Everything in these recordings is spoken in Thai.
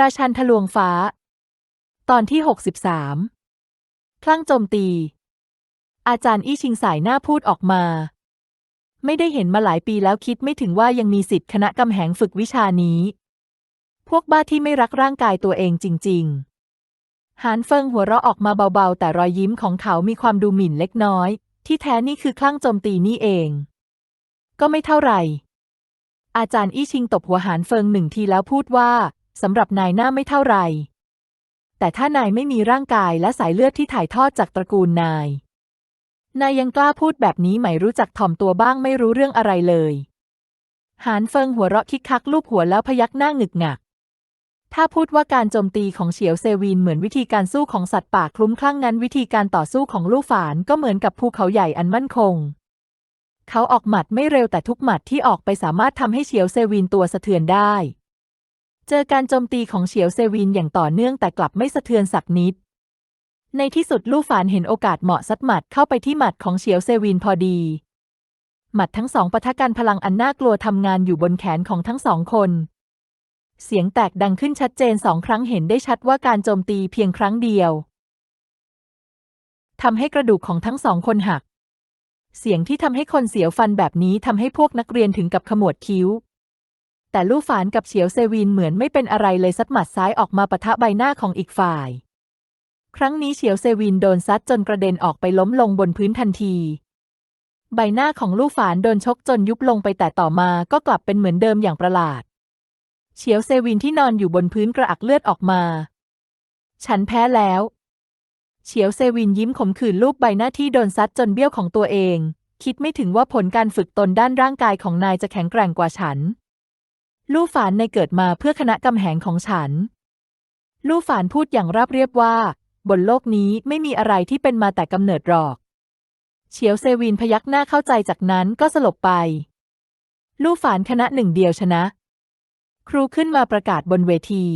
ราชันทะลวงฟ้า ตอนที่ 63คลั่งโจมตี อาจารย์อี้ชิงสายหน้าพูดออกมา ไม่ได้เห็นมาหลายปีแล้วคิดไม่ถึงว่ายังมีสิทธิ์คณะกำแหงฝึกวิชานี้ พวกบ้าที่ไม่รักร่างกายตัวเองจริง ๆ หานเฟิงหัวเราะออกมาเบาๆ แต่รอยยิ้มของเขามีความดูหมิ่นเล็กน้อย ที่แท้นี่คือคลั่งโจมตีนี่เอง ก็ไม่เท่าไหร่อาจารย์อี้ชิงตบหัวหานเฟิงหนึ่งทีแล้วพูดว่า สำหรับนายหน้าไม่เท่าไหร่ แต่ถ้านายไม่มีร่างกายและสายเลือดที่ถ่ายทอดจากตระกูลนาย นายยังกล้าพูดแบบนี้ไหมรู้จักถ่อมตัวบ้างไม่รู้เรื่องอะไรเลย หานเฟิงหัวเราะคิกคักลูบหัวแล้วพยักหน้าหงึกหงัก ถ้าพูดว่าการโจมตีของเฉียวเซวินเหมือนวิธีการสู้ของสัตว์ป่าคลุ้มคลั่งงั้นวิธีการต่อสู้ของลู่ฝานก็เหมือนกับภูเขาใหญ่อันมั่นคงเขาออกหมัดไม่เร็วแต่ทุกหมัดที่ออกไปสามารถทำให้เฉียวเซวินตัวสะเทือนได้ เจอการโจมตีของเฉียวเซวินอย่างต่อเนื่องแต่กลับไม่สะเทือนสักนิด ในที่สุดลู่ฝานเห็นโอกาสเหมาะซัดหมัดเข้าไปที่หมัดของเฉียวเซวินพอดี หมัดทั้งสองปะทะกันพลังอันน่ากลัวทำงานอยู่บนแขนของทั้งสองคน เสียงแตกดังขึ้นชัดเจนสองครั้งเห็นได้ชัดว่าการโจมตีเพียงครั้งเดียวทำให้กระดูกของทั้งสองคนหัก เสียงที่ทำให้คนเสียวฟันแบบนี้ทำให้พวกนักเรียนถึงกับขมวดคิ้ว แต่ลู่ฝานกับเฉียวเซวินเหมือนไม่เป็นอะไรเลยซัดหมัดซ้ายออกมาปะทะใบหน้าของอีกฝ่าย ครั้งนี้เฉียวเซวินโดนซัดจนกระเด็นออกไปล้มลงบนพื้นทันที ใบหน้าของลู่ฝานโดนชกจนยุบลงไปแต่ต่อมาก็กลับเป็นเหมือนเดิมอย่างประหลาด เฉียวเซวินที่นอนอยู่บนพื้นกระอักเลือดออกมา ฉันแพ้แล้ว เฉียวเซวินยิ้มขมขื่นรูปใบหน้าที่โดนซัดจนเบี้ยวของตัวเองคิดไม่ถึงว่าผลการฝึกตนด้านร่างกายของนายจะแข็งแกร่งกว่าฉัน ลู่ฝานในเกิดมาเพื่อคณะกำแหงของฉัน ลู่ฝานพูดอย่างราบเรียบว่า บนโลกนี้ไม่มีอะไรที่เป็นมาแต่กำเนิดหรอก เฉียวเซวินพยักหน้าเข้าใจจากนั้นก็สลบไป ลู่ฝานคณะหนึ่งเดียวชนะ ครูขึ้นมาประกาศบนเวที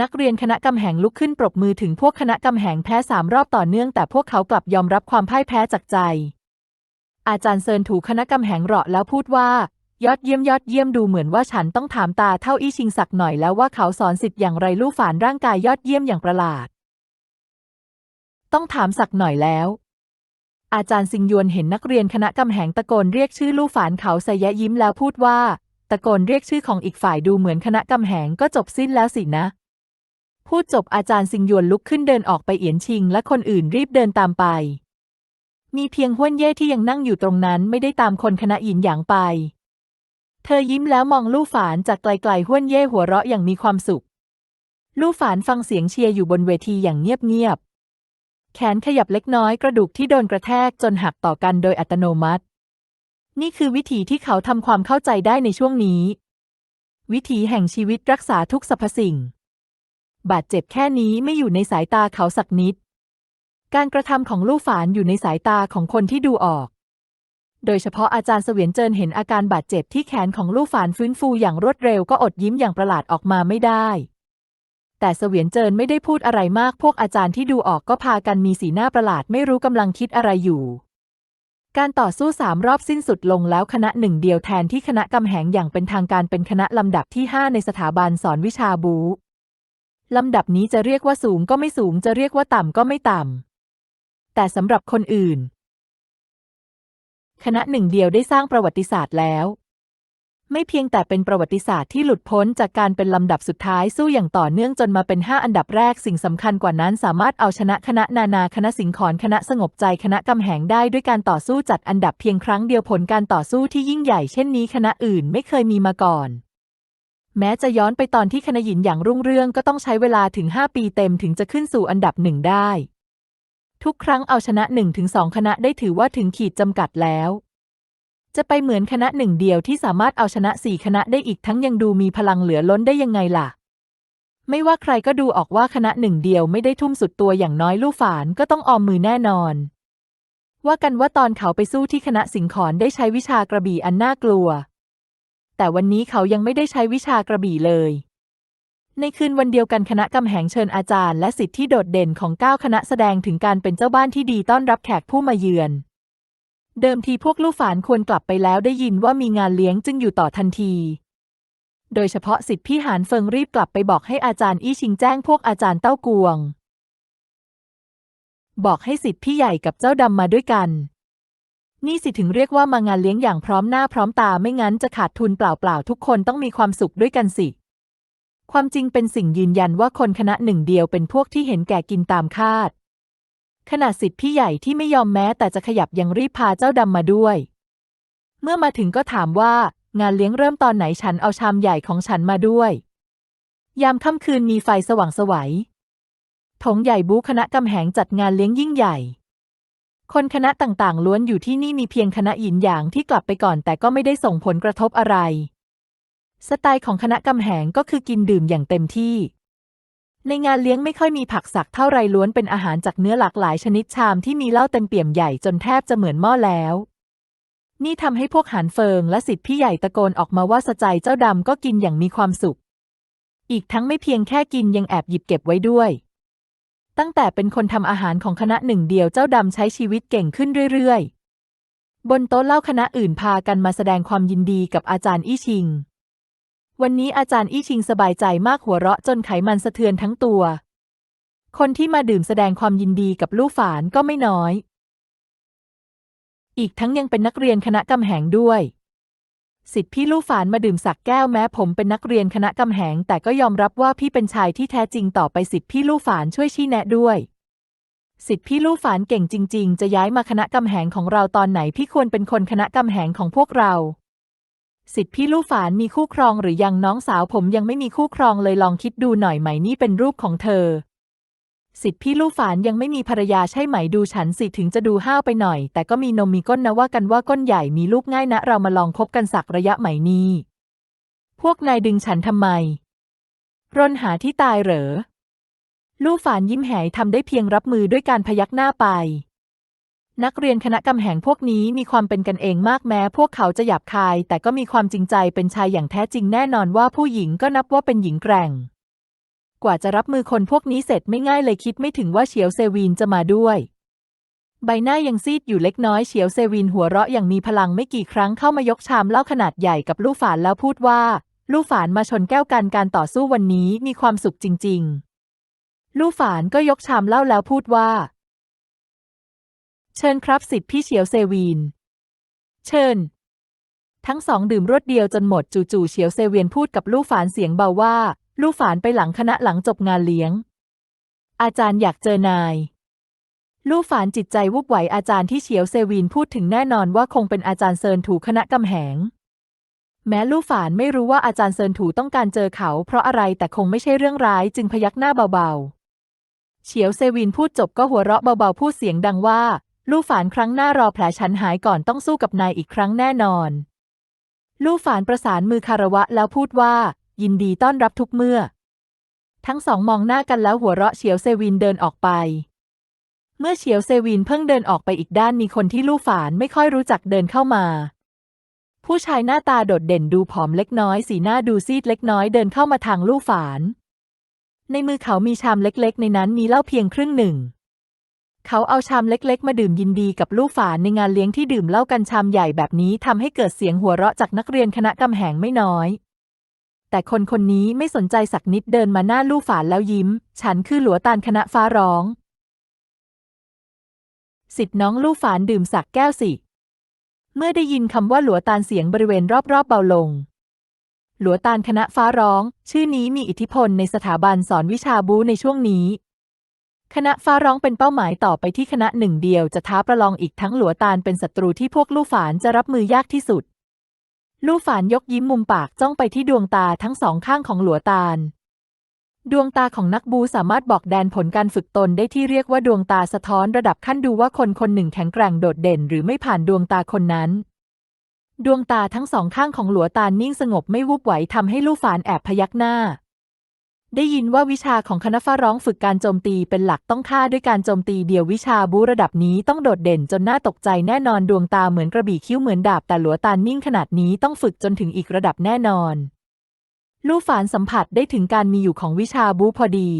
นักเรียนคณะกำแหงลุกขึ้นปรบมือถึงพวกคณะกำแหงแพ้สามรอบต่อเนื่อง แต่พวกเขากลับยอมรับความพ่ายแพ้จากใจอาจารย์เซินถูคณะกำแหงเราะแล้วพูดว่า ยอดเยี่ยมยอดเยี่ยมดูเหมือนว่าฉันต้องถามตาเท่าอี้ชิงศักด์หน่อยแล้วว่าเขาสอนสิทธิ์อย่างไรลู่ฝานร่างกายยอดเยี่ยมอย่างประหลาด ต้องถามศักด์หน่อยแล้ว อาจารย์ซิงยวนเห็นนักเรียนคณะกำแหงตะโกนเรียกชื่อลู่ฝานเขาใสยะยิ้มแล้วพูดว่า ตะโกนเรียกชื่อของอีกฝ่ายดูเหมือนคณะกำแหงก็จบสิ้นแล้วสินะ พูดจบอาจารย์ซิงยวนลุกขึ้นเดินออกไปเอียนชิง และคนอื่นรีบเดินตามไป มีเพียงห้วนเย่ที่ยังนั่งอยู่ตรงนั้นไม่ได้ตามคนคณะหยินหยางไป เธอยิ้มแล้วมองลู่ฝานจากไกลๆห้วนเย่หัวเราะอย่างมีความสุข ลู่ฝานฟังเสียงเชียร์อยู่บนเวทีอย่างเงียบๆ แขนขยับเล็กน้อยกระดูกที่โดนกระแทกจนหักต่อกันโดยอัตโนมัติ นี่คือวิธีที่เขาทำความเข้าใจได้ในช่วงนี้ วิถีแห่งชีวิตรักษาทุกสรรพสิ่ง บาดเจ็บแค่นี้ไม่อยู่ในสายตาเขาสักนิด การกระทำของลู่ฝานอยู่ในสายตาของคนที่ดูออก โดยเฉพาะอาจารย์เสวียนเจินเห็นอาการบาดเจ็บที่แขนของลู่ฝานฟื้นฟูอย่างรวดเร็วก็อดยิ้มอย่างประหลาดออกมาไม่ได้ แต่เสวียนเจินไม่ได้พูดอะไรมากพวกอาจารย์ที่ดูออกก็พากันมีสีหน้าประหลาดไม่รู้กำลังคิดอะไรอยู่ การต่อสู้สามรอบสิ้นสุดลงแล้วคณะหนึ่งเดียวแทนที่คณะกำแหงอย่างเป็นทางการเป็นคณะลำดับที่ 5 ในสถาบันสอนวิชาบูลำดับนี้จะเรียกว่าสูงก็ไม่สูงจะเรียกว่าต่ำก็ไม่ต่ำแต่สำหรับคนอื่น คณะหนึ่งเดียวได้สร้างประวัติศาสตร์แล้ว ไม่เพียงแต่เป็นประวัติศาสตร์ที่หลุดพ้นจากการเป็นลำดับสุดท้ายสู้อย่างต่อเนื่องจนมาเป็นห้าอันดับแรกสิ่งสำคัญกว่านั้นสามารถเอาชนะคณะนานาคณะสิงขรคณะสงบใจคณะกำแหงได้ด้วยการต่อสู้จัดอันดับเพียงครั้งเดียวผลการต่อสู้ที่ยิ่งใหญ่เช่นนี้คณะอื่นไม่เคยมีมาก่อนแม้จะย้อนไปตอนที่คณะหยินอย่างรุ่งเรืองก็ต้องใช้เวลาถึง 5 ปีเต็มถึงจะขึ้นสู่อันดับหนึ่งได้ ทุกครั้งเอาชนะ1ถึง2คณะได้ถือว่าถึงขีดจำกัดแล้ว จะไปเหมือนคณะหนึ่งเดียวที่สามารถเอาชนะสี่คณะได้อีกทั้งยังดูมีพลังเหลือล้นได้ยังไงล่ะ ไม่ว่าใครก็ดูออกว่าคณะหนึ่งเดียวไม่ได้ทุ่มสุดตัวอย่างน้อยลู่ฝานก็ต้องออมมือแน่นอน ว่ากันว่าตอนเขาไปสู้ที่คณะสิงขรได้ใช้วิชากระบี่อันน่ากลัว แต่วันนี้เขายังไม่ได้ใช้วิชากระบี่เลย ในคืนวันเดียวกันคณะกำแหงเชิญอาจารย์และสิทธิ์ที่โดดเด่นของเก้าคณะแสดงถึงการเป็นเจ้าบ้านที่ดีต้อนรับแขกผู้มาเยือน เดิมทีพวกลู่ฝานควรกลับไปแล้วได้ยินว่ามีงานเลี้ยงจึงอยู่ต่อทันที โดยเฉพาะสิทธิพี่หานเฟิงรีบกลับไปบอกให้อาจารย์อี้ชิงแจ้งพวกอาจารย์เต้ากวง บอกให้สิทธิพี่ใหญ่กับเจ้าดำมาด้วยกัน นี่สิถึงเรียกว่ามางานเลี้ยงอย่างพร้อมหน้าพร้อมตาไม่งั้นจะขาดทุนเปล่าๆทุกคนต้องมีความสุขด้วยกันสิ ความจริงเป็นสิ่งยืนยันว่าคนคณะหนึ่งเดียวเป็นพวกที่เห็นแก่กินตามคาดขนาดสิทธิพี่ใหญ่ที่ไม่ยอมแม้แต่จะขยับยังรีบพาเจ้าดำมาด้วย เมื่อมาถึงก็ถามว่างานเลี้ยงเริ่มตอนไหนฉันเอาชามใหญ่ของฉันมาด้วย ยามค่ำคืนมีไฟสว่างสวัยถงใหญ่บูคณะกำแหงจัดงานเลี้ยงยิ่งใหญ่ คนคณะต่างๆ ล้วนอยู่ที่นี่มีเพียงคณะหยินหยางที่กลับไปก่อนแต่ก็ไม่ได้ส่งผลกระทบอะไร สไตล์ของคณะกำแหงก็คือกินดื่มอย่างเต็มที่ ในงานเลี้ยงไม่ค่อยมีผักสักเท่าไรล้วนเป็นอาหารจากเนื้อหลากหลายชนิดชามที่มีเหล้าเต็มเปี่ยมใหญ่จนแทบจะเหมือนหม้อแล้ว นี่ทำให้พวกหานเฟิงและสิทธิพี่ใหญ่ตะโกนออกมาว่าสใจเจ้าดำก็กินอย่างมีความสุข อีกทั้งไม่เพียงแค่กินยังแอบหยิบเก็บไว้ด้วย ตั้งแต่เป็นคนทำอาหารของคณะหนึ่งเดียวเจ้าดำใช้ชีวิตเก่งขึ้นเรื่อยๆ บนโต๊ะเล่าคณะอื่นพากันมาแสดงความยินดีกับอาจารย์อี้ชิง วันนี้อาจารย์อี้ชิงสบายใจมากหัวเราะจนไขมันสะเทือนทั้งตัว คนที่มาดื่มแสดงความยินดีกับลู่ฝานก็ไม่น้อย อีกทั้งยังเป็นนักเรียนคณะกำแหงด้วยสิทธิพี่ลู่ฝานมาดื่มสักแก้วแม้ผมเป็นนักเรียนคณะกำแหง แต่ก็ยอมรับว่าพี่เป็นชายที่แท้จริงต่อไปสิทธิพี่ลู่ฝานช่วยชี้แนะด้วยสิทธิพี่ลู่ฝานเก่งจริง ๆ จะย้ายมาคณะกำแหงของเราตอนไหนพี่ควรเป็นคนคณะกำแหงของพวกเรา สิทธิพี่ลู่ฝานมีคู่ครองหรือยังน้องสาวผมยังไม่มีคู่ครองเลยลองคิดดูหน่อยไหมนี่เป็นรูปของเธอ สิทธิพี่ลู่ฝานยังไม่มีภรรยาใช่ไหมดูฉันสิถึงจะดูห้าวไปหน่อย แต่ก็มีนมมีก้นนะว่ากันว่าก้นใหญ่มีลูกง่ายนะ เรามาลองคบกันสักระยะไหมนี่พวกนายดึงฉันทำไมรนหาที่ตายเหรอ ลู่ฝานยิ้มแหยทำได้เพียงรับมือด้วยการพยักหน้าไป นักเรียนคณะกำแหงพวกนี้มีความเป็นกันเองมากแม้ พวกเขาจะหยาบคาย แต่ก็มีความจริงใจเป็นชายอย่างแท้จริงแน่นอนว่าผู้หญิงก็นับว่าเป็นหญิงแกร่ง กว่าจะรับมือคนพวกนี้เสร็จไม่ง่ายเลยคิดไม่ถึงว่าเฉียวเซวีนจะมาด้วย ใบหน้ายังซีดอยู่เล็กน้อยเฉียวเซวีนหัวเราะอย่างมีพลังไม่กี่ครั้งเข้ามายกชามเหล้าขนาดใหญ่กับลู่ฝานแล้วพูดว่า ลู่ฝานมาชนแก้วกันการต่อสู้วันนี้มีความสุขจริง ๆ ลู่ฝานก็ยกชามเหล้าแล้วพูดว่า เชิญครับสิทธิพี่เฉียวเซวีน เชิญ ทั้งสองดื่มรวดเดียวจนหมดจู่ๆเฉียวเซเวียนพูดกับลู่ฝานเสียงเบาว่า ลู่ฝานไปหลังคณะหลังจบงานเลี้ยง อาจารย์อยากเจอนาย ลู่ฝานจิตใจวุบไหวอาจารย์ที่เฉียวเซวีนพูดถึงแน่นอนว่าคงเป็นอาจารย์เซินถูคณะกำแหง แม้ลู่ฝานไม่รู้ว่าอาจารย์เซินถูต้องการเจอเขา เพราะอะไรแต่คงไม่ใช่เรื่องร้ายจึงพยักหน้าเบาๆเฉียวเซวีนพูดจบก็หัวเราะเบาๆพูดเสียงดังว่า ลู่ฝานครั้งหน้ารอแผลฉันหายก่อนต้องสู้กับนายอีกครั้งแน่นอน ลู่ฝานประสานมือคารวะแล้วพูดว่า ยินดีต้อนรับทุกเมื่อ ทั้งสองมองหน้ากันแล้วหัวเราะเฉียวเซวินเดินออกไป เมื่อเฉียวเซวินเพิ่งเดินออกไปอีกด้านมีคนที่ลู่ฝานไม่ค่อยรู้จักเดินเข้ามา ผู้ชายหน้าตาโดดเด่นดูผอมเล็กน้อย สีหน้าดูซีดเล็กน้อยเดินเข้ามาทางลู่ฝาน ในมือเขามีชามเล็กๆ ในนั้นมีเหล้าเพียงครึ่งหนึ่ง เขาเอาชามเล็กๆ มาดื่มยินดีกับลู่ฝาในงานเลี้ยงที่ดื่มเหล้ากันชามใหญ่แบบนี้ทำให้เกิดเสียงหัวเราะจากนักเรียนคณะกำแหงไม่น้อย แต่คนคนนี้ไม่สนใจสักนิดเดินมาหน้าลู่ฝาแล้วยิ้ม ฉันคือหลัวตาลคณะฟ้าร้องสิทธิ์น้องลู่ฝานดื่มสักแก้วสิ เมื่อได้ยินคำว่าหลัวตาลเสียงบริเวณรอบๆเบาลง หลัวตาลคณะฟ้าร้อง ชื่อนี้มีอิทธิพลในสถาบันสอนวิชาบูในช่วงนี้ คณะฟ้าร้องเป็นเป้าหมายต่อไปที่คณะหนึ่งเดียวจะท้าประลองอีกทั้งหลัวตาลเป็นศัตรูที่พวกลู่ฝานจะรับมือยากที่สุด ลู่ฝานยกยิ้มมุมปากจ้องไปที่ดวงตาทั้งสองข้างของหลัวตาล ดวงตาของนักบูสามารถบอกแดนผลการฝึกตนได้ที่เรียกว่าดวงตาสะท้อนระดับขั้นดูว่าคนคนหนึ่งแข็งแกร่งโดดเด่นหรือไม่ผ่านดวงตาคนนั้น ดวงตาทั้งสองข้างของหลัวตาลนิ่งสงบไม่วูบไหวทำให้ลู่ฝานแอบพยักหน้า ได้ยินว่าวิชาของคณะฟ้าร้องฝึกการโจมตีเป็นหลักต้องฆ่าด้วยการโจมตีเดียววิชาบูระดับนี้ต้องโดดเด่นจนน่าตกใจแน่นอนดวงตาเหมือนกระบี่คิ้วเหมือนดาบแต่หลัวตานิ่งขนาดนี้ต้องฝึกจนถึงอีกระดับแน่นอน ลู่ฝานสัมผัสได้ถึงการมีอยู่ของวิชาบูพอดี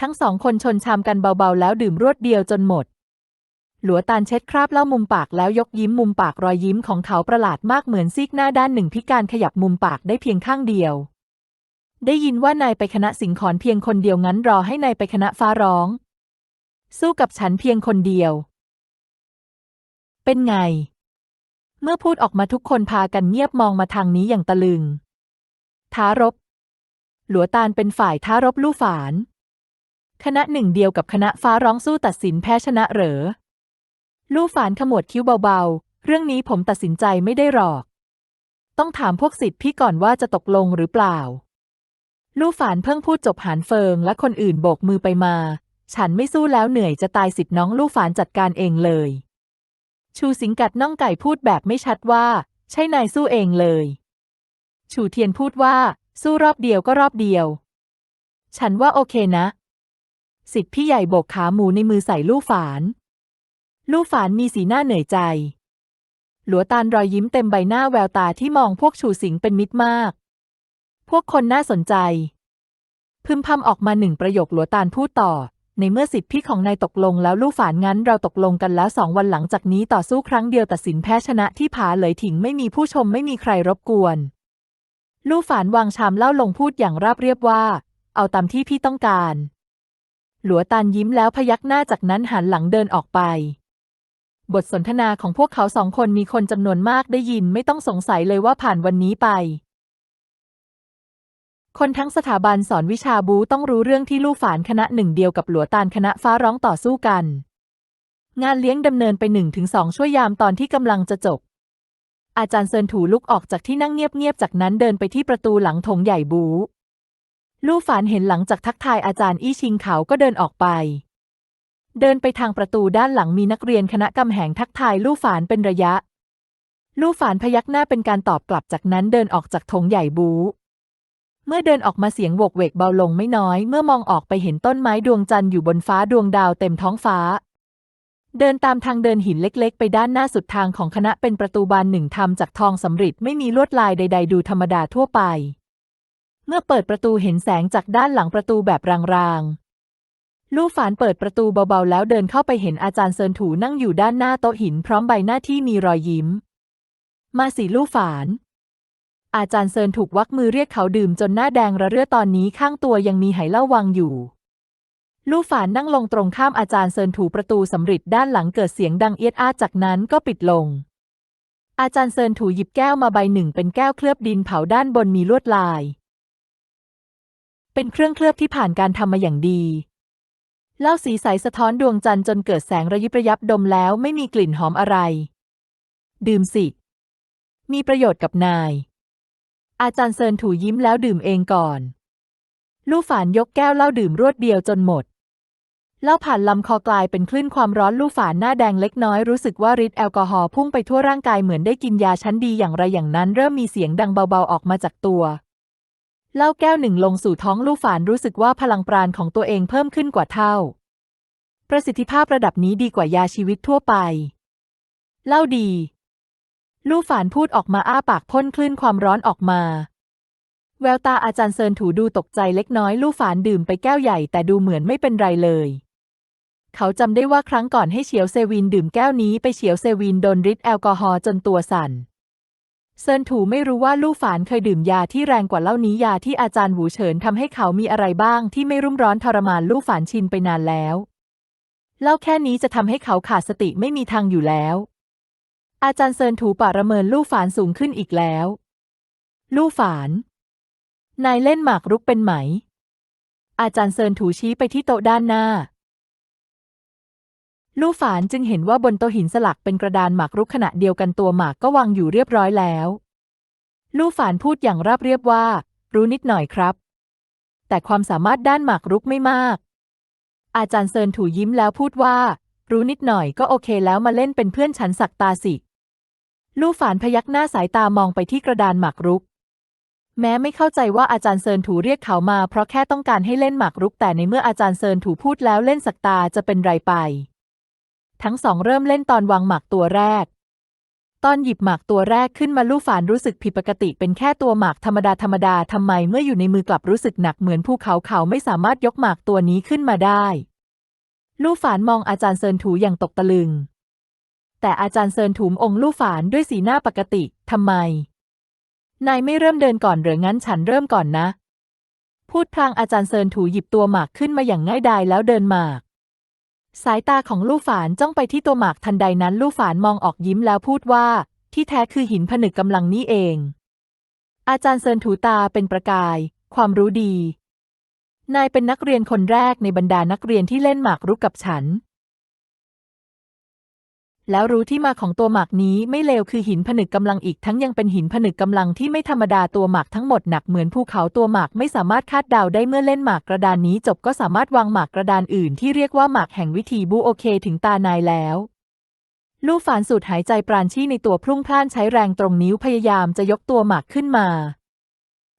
ทั้งสองคนชนชามกันเบาๆ แล้วดื่มรวดเดียวจนหมด หลัวตานเช็ดคราบเล้ามุมปากแล้วยกยิ้มมุมปากรอยยิ้มของเขาประหลาดมากเหมือนซีกหน้าด้านหนึ่งพิการขยับมุมปากได้เพียงข้างเดียว ได้ยินว่านายไปคณะสิงขอนเพียงคนเดียวงั้นรอให้นายไปคณะฟ้าร้อง สู้กับฉันเพียงคนเดียว เป็นไง เมื่อพูดออกมาทุกคนพากันเงียบมองมาทางนี้อย่างตะลึง ท้ารบ หลัวตาลเป็นฝ่ายท้ารบลู่ฝาน คณะหนึ่งเดียวกับคณะฟ้าร้องสู้ตัดสินแพ้ชนะเหรอ ลู่ฝานขมวดคิ้วเบาๆ เรื่องนี้ผมตัดสินใจไม่ได้หรอก ต้องถามพวกสิทธิ์พี่ก่อนว่าจะตกลงหรือเปล่า ลู่ฝานเพิ่งพูดจบหานเฟิงและคนอื่นโบกมือไปมา ฉันไม่สู้แล้วเหนื่อยจะตายสิทธิ์น้องลู่ฝานจัดการเองเลย ชูสิงกัดน่องไก่พูดแบบไม่ชัดว่า ใช่นายสู้เองเลย ชูเทียนพูดว่า สู้รอบเดียวก็รอบเดียว ฉันว่าโอเคนะ สิทธิ์พี่ใหญ่โบกขาหมูในมือใส่ลู่ฝาน ลู่ฝานมีสีหน้าเหนื่อยใจ หลัวตาลรอยยิ้มเต็มใบหน้าแววตาที่มองพวกชูสิงเป็นมิตรมาก พวกคนน่าสนใจ พึมพำออกมาหนึ่งประโยคหลัวตาลพูดต่อ ในเมื่อสิทธิพี่ของนายตกลงแล้วลู่ฝานงั้นเราตกลงกันแล้วสองวันหลังจากนี้ต่อสู้ครั้งเดียวตัดสินแพ้ชนะที่ผาเลยถิงไม่มีผู้ชมไม่มีใครรบกวน ลู่ฝานวางชามเหล้าลงพูดอย่างราบเรียบว่า เอาตามที่พี่ต้องการ หลัวตาลยิ้มแล้วพยักหน้าจากนั้นหันหลังเดินออกไปบทสนทนาของพวกเขาสองคนมีคนจำนวนมากได้ยินไม่ต้องสงสัยเลยว่าผ่านวันนี้ไป คนทั้งสถาบันสอนวิชาบูต้องรู้เรื่องที่ลู่ฝานคณะหนึ่งเดียวกับหลัวตาลคณะฟ้าร้องต่อสู้กัน งานเลี้ยงดำเนินไปหนึ่งถึงสองช่วยยามตอนที่กำลังจะจบ อาจารย์เซินถูลุกออกจากที่นั่งเงียบๆจากนั้นเดินไปที่ประตูหลังธงใหญ่บูลู่ฝานเห็นหลังจากทักทายอาจารย์อี้ชิงเขาก็เดินออกไป เดินไปทางประตูด้านหลังมีนักเรียนคณะกำแหงทักทายลู่ฝานเป็นระยะ ลู่ฝานพยักหน้าเป็นการตอบกลับจากนั้นเดินออกจากธงใหญ่บู มื่อเดินออกมาเสียงโวกเวกเบาลงไม่น้อย เมื่อมองออกไปเห็นต้นไม้ดวงจันทร์อยู่บนฟ้าดวงดาวเต็มท้องฟ้า เดินตามทางเดินหินเล็ก ๆ ไปด้านหน้าสุดทางของคณะเป็นประตูบานหนึ่งทำจากทองสำริดไม่มีลวดลายใด ๆ ดูธรรมดาทั่วไป เมื่อเปิดประตูเห็นแสงจากด้านหลังประตูแบบรางๆลู่ฝานเปิดประตูเบาๆ แล้วเดินเข้าไปเห็นอาจารย์เซินถูนั่งอยู่ด้านหน้าโต๊ะหินพร้อมใบหน้าที่มีรอยยิ้ม มาสิลู่ฝาน อาจารย์เซินถูกวักมือเรียกเขาดื่มจนหน้าแดงระเรื่อตอนนี้ข้างตัวยังมีไหเหล้าวางอยู่ ลู่ฝานนั่งลงตรงข้ามอาจารย์เซินถูประตูสำริดด้านหลังเกิดเสียงดังเอียดอาดจากนั้นก็ปิดลง อาจารย์เซินถูหยิบแก้วมาใบหนึ่งเป็นแก้วเคลือบดินเผาด้านบนมีลวดลาย เป็นเครื่องเคลือบที่ผ่านการทำมาอย่างดีเหล้าสีใสสะท้อนดวงจันทร์จนเกิดแสงระยิบระยับดมแล้วไม่มีกลิ่นหอมอะไร ดื่มสิ มีประโยชน์กับนาย อาจารย์เซินถูยิ้มแล้วดื่มเองก่อน ลู่ฝานยกแก้วเหล้าดื่มรวดเดียวจนหมดเหล้าผ่านลำคอกลายเป็นคลื่นความร้อนลู่ฝานหน้าแดงเล็กน้อยรู้สึกว่าฤทธิ์แอลกอฮอล์พุ่งไปทั่วร่างกายเหมือนได้กินยาชั้นดีอย่างไรอย่างนั้นเริ่มมีเสียงดังเบาๆออกมาจากตัวเหล้าแก้วหนึ่งลงสู่ท้องลู่ฝานรู้สึกว่าพลังปราณของตัวเองเพิ่มขึ้นกว่าเท่า ประสิทธิภาพระดับนี้ดีกว่ายาชีวิตทั่วไปเหล้าดี ลู่ฝานพูดออกมาอ้าปากพ่นคลื่นความร้อนออกมา แววตาอาจารย์เซินถูดูตกใจเล็กน้อยลู่ฝานดื่มไปแก้วใหญ่แต่ดูเหมือนไม่เป็นไรเลย เขาจำได้ว่าครั้งก่อนให้เฉียวเซวินดื่มแก้วนี้ไปเฉียวเซวินโดนฤทธิ์แอลกอฮอล์จนตัวสั่นเซินถูไม่รู้ว่าลู่ฝานเคยดื่มยาที่แรงกว่าเหล้านี้ยาที่อาจารย์หูเฉินทำให้เขามีอะไรบ้างที่ไม่รุ่มร้อนทรมานลู่ฝานชินไปนานแล้วเล้าแค่นี้จะทำให้เขาขาดสติไม่มีทางอยู่แล้ว อาจารย์เซินถูปะระเมินลู่ฝานสูงขึ้นอีกแล้ว ลู่ฝาน นายเล่นหมากรุกเป็นไหม อาจารย์เซินถูชี้ไปที่โต๊ะด้านหน้า ลู่ฝานจึงเห็นว่าบนโต๊ะหินสลักเป็นกระดานหมากรุกขณะเดียวกันตัวหมากก็วางอยู่เรียบร้อยแล้ว ลู่ฝานพูดอย่างราบเรียบว่า รู้นิดหน่อยครับ แต่ความสามารถด้านหมากรุกไม่มาก อาจารย์เซินถูยิ้มแล้วพูดว่า รู้นิดหน่อยก็โอเคแล้วมาเล่นเป็นเพื่อนฉันสักตาสิ ลู่ฝานพยักหน้าสายตามองไปที่กระดานหมากรุก แม้ไม่เข้าใจว่าอาจารย์เซินถูเรียกเขามา เพราะแค่ต้องการให้เล่นหมากรุก แต่ในเมื่ออาจารย์เซินถูพูดแล้วเล่นสักตาจะเป็นไรไป ทั้งสองเริ่มเล่นตอนวางหมากตัวแรก ตอนหยิบหมากตัวแรกขึ้นมาลู่ฝานรู้สึกผิดปกติเป็นแค่ตัวหมากธรรมดาธรรมดาทำไมเมื่ออยู่ในมือกลับรู้สึกหนักเหมือนภูเขาเขาไม่สามารถยกหมากตัวนี้ขึ้นมาได้ลู่ฝานมองอาจารย์เซินถูอย่างตกตะลึง แต่อาจารย์เซินถูมองค์ลู่ฝานด้วยสีหน้าปกติทำไม นายไม่เริ่มเดินก่อนหรืองั้นฉันเริ่มก่อนนะ พูดพลางอาจารย์เซินถูหยิบตัวหมากขึ้นมาอย่างง่ายดายแล้วเดินหมาก สายตาของลู่ฝานจ้องไปที่ตัวหมากทันใดนั้นลู่ฝานมองออกยิ้มแล้วพูดว่า ที่แท้คือหินผนึกกำลังนี่เอง อาจารย์เซินถูตาเป็นประกาย ความรู้ดีนายเป็นนักเรียนคนแรกในบรรดานักเรียนที่เล่นหมากรุกกับฉัน แล้วรู้ที่มาของตัวหมากนี้ไม่เลวคือหินผนึกกำลังอีกทั้งยังเป็นหินผนึกกำลังที่ไม่ธรรมดาตัวหมากทั้งหมดหนักเหมือนภูเขาตัวหมากไม่สามารถคาดเดาได้เมื่อเล่นหมากกระดานนี้จบก็สามารถวางหมากกระดานอื่นที่เรียกว่าหมากแห่งวิธีบูโอเคถึงตานายแล้ว ลู่ฝานสูดหายใจปราณชี่ในตัวพรุ่งพล่านใช้แรงตรงนิ้วพยายามจะยกตัวหมากขึ้นมา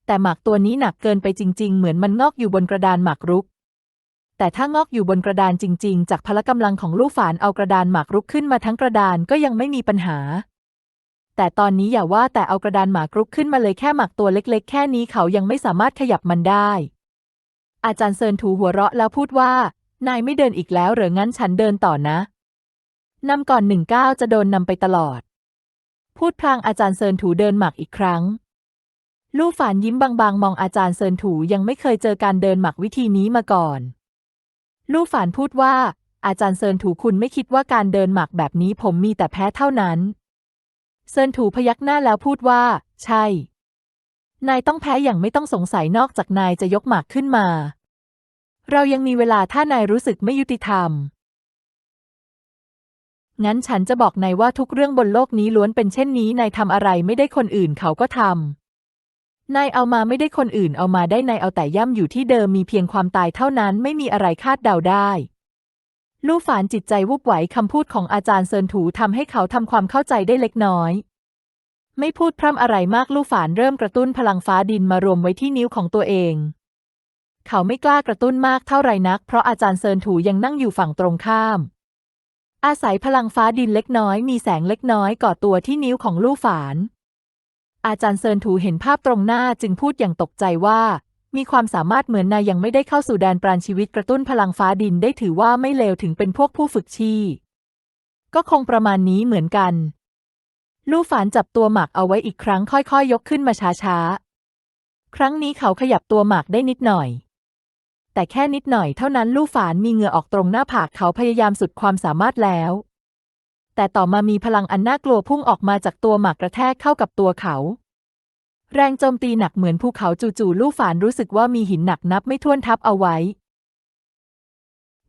แต่หมากตัวนี้หนักเกินไปจริง ๆ เหมือนมันงอกอยู่บนกระดานหมากรุก แต่ถ้างอกอยู่บนกระดานจริง ๆ จากพละกำลังของลู่ฝานเอากระดานหมากรุกขึ้นมาทั้งกระดานก็ยังไม่มีปัญหา แต่ตอนนี้อย่าว่าแต่เอากระดานหมากรุกขึ้นมาเลยแค่หมากตัวเล็ก ๆ แค่นี้เขายังไม่สามารถขยับมันได้ อาจารย์เซินถูหัวเราะแล้วพูดว่า นายไม่เดินอีกแล้วหรืองั้นฉันเดินต่อนะนำก่อนหนึ่งก้าวจะโดนนำไปตลอด พูดพลางอาจารย์เซินถูเดินหมากอีกครั้งลู่ฝานยิ้มบางๆ มองอาจารย์เซินถูยังไม่เคยเจอการเดินหมักวิธีนี้มาก่อน ลู่ฝานพูดว่า อาจารย์เซินถูคุณไม่คิดว่าการเดินหมักแบบนี้ผมมีแต่แพ้เท่านั้น เซินถูพยักหน้าแล้วพูดว่า ใช่ นายต้องแพ้อย่างไม่ต้องสงสัยนอกจากนายจะยกหมากขึ้นมา เรายังมีเวลาถ้านายรู้สึกไม่ยุติธรรม งั้นฉันจะบอกนายว่าทุกเรื่องบนโลกนี้ล้วนเป็นเช่นนี้นายทำอะไรไม่ได้คนอื่นเขาก็ทำ นายเอามาไม่ได้คนอื่นเอามาได้นายเอาแต่ย่ำอยู่ที่เดิมมีเพียงความตายเท่านั้นไม่มีอะไรคาดเดาได้ลู่ฝานจิตใจวุบไหวคำพูดของอาจารย์เซินถูทำให้เขาทำความเข้าใจได้เล็กน้อย ไม่พูดพร่ำอะไรมากลู่ฝานเริ่มกระตุ้นพลังฟ้าดินมารวมไว้ที่นิ้วของตัวเอง เขาไม่กล้ากระตุ้นมากเท่าไรนัก เพราะอาจารย์เซินถูยังนั่งอยู่ฝั่งตรงข้าม อาศัยพลังฟ้าดินเล็กน้อยมีแสงเล็กน้อยก่อตัวที่นิ้วของลู่ฝาน อาจารย์เซินถูเห็นภาพตรงหน้าจึงพูดอย่างตกใจว่า มีความสามารถเหมือนนายยังไม่ได้เข้าสู่แดนปราณชีวิตกระตุ้นพลังฟ้าดินได้ถือว่าไม่เลวถึงเป็นพวกผู้ฝึกชีก็คงประมาณนี้เหมือนกัน ลู่ฝานจับตัวหมากเอาไว้อีกครั้งค่อยๆยยกขึ้นมาช้าๆ ครั้งนี้เขาขยับตัวหมากได้นิดหน่อย แต่แค่นิดหน่อยเท่านั้นลู่ฝานมีเหงื่อออกตรงหน้าผากเขาพยายามสุดความสามารถแล้ว แต่ต่อมามีพลังอันน่ากลัวพุ่งออกมาจากตัวหมากกระแทกเข้ากับตัวเขา แรงโจมตีหนักเหมือนภูเขาจู่ๆลู่ฝานรู้สึกว่ามีหินหนักนับไม่ถ้วนทับเอาไว้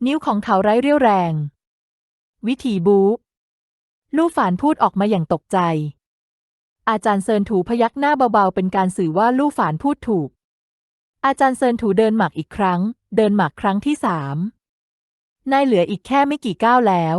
นิ้วของเขาไร้เรี่ยวแรง วิธีบู๊ลู่ฝานพูดออกมาอย่างตกใจ อาจารย์เซินถูพยักหน้าเบาๆ เป็นการสื่อว่าลู่ฝานพูดถูก อาจารย์เซินถูเดินหมากอีกครั้ง เดินหมากครั้งที่สามนายเหลืออีกแค่ไม่กี่ก้าวแล้ว